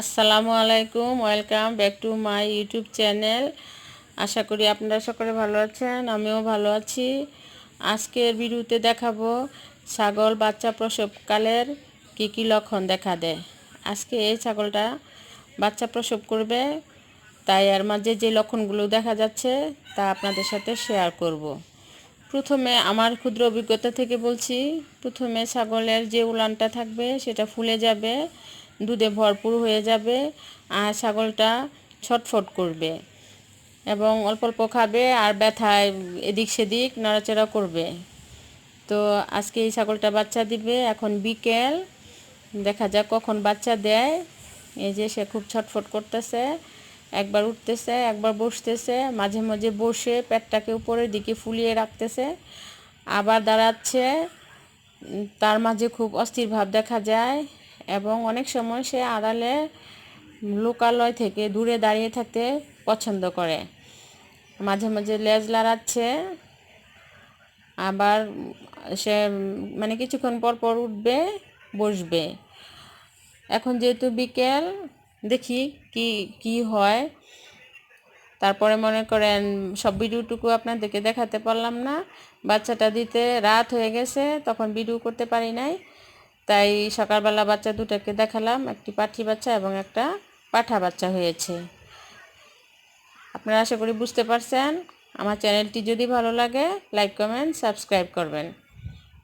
আসসালামু আলাইকুম, welcome back to my YouTube channel. আশা করি আপনারা সকলে ভালো আছেন, আমিও ভালো আছি। আজকের ভিডিওতে দেখাবো ছাগল বাচ্চা প্রসবকালের কী কী লক্ষণ দেখা দেয়। আজকে এই ছাগলটা বাচ্চা প্রসব করবে, তাই এর মাঝে যে লক্ষণগুলো দেখা যাচ্ছে তা আপনাদের সাথে শেয়ার করব। প্রথমে আমার ক্ষুদ্র অভিজ্ঞতা থেকে বলছি, প্রথমে ছাগলের যে উলানটা থাকবে সেটা ফুলে যাবে দুধে ভরপুর হয়ে যাবে আর ছাগলটা ছটফট করবে এবং অল্প অল্প খাবে আর ব্যথায় এদিক সেদিক নড়াচড়া করবে। তো আজকে এই ছাগলটা বাচ্চা দিবে। এখন বিকেল। দেখা যাক কখন বাচ্চা দেয়। এই যে সে খুব ছটফট করতেছে। একবার উঠতেছে, একবার বসতেছে। মাঝে মাঝে বসে পেটটাকে উপরের দিকে ফুলিয়ে রাখতেছে। আবার দাঁড়াচ্ছে। তার মাঝে খুব অস্থির ভাব দেখা যায়। এবং অনেক সময় সে আড়ালে লোকালয় থেকে দূরে দাঁড়িয়ে থাকতে পছন্দ করে। মাঝে মাঝে লেজ লাড়াচ্ছে, আবার সে মানে কিছুক্ষণ পর পর উঠবে, বসবে। এখন যেহেতু বিকেল, দেখি কি কি হয়। তারপরে মনে করেন সব ভিডিওটুকু আপনাদেরকে দেখাতে পারলাম না। বাচ্চাটা দিতে রাত হয়ে গেছে, তখন ভিডিও করতে পারি নাই। তাই সকালবেলা বাচ্চা দুটাকে দেখালাম, একটি পাঠি বাচ্চা এবং একটা পাঠা বাচ্চা হয়েছে। আপনারা আশা করি বুঝতে পারছেন। আমার চ্যানেলটি যদি ভালো লাগে, লাইক, কমেন্ট, সাবস্ক্রাইব করবেন।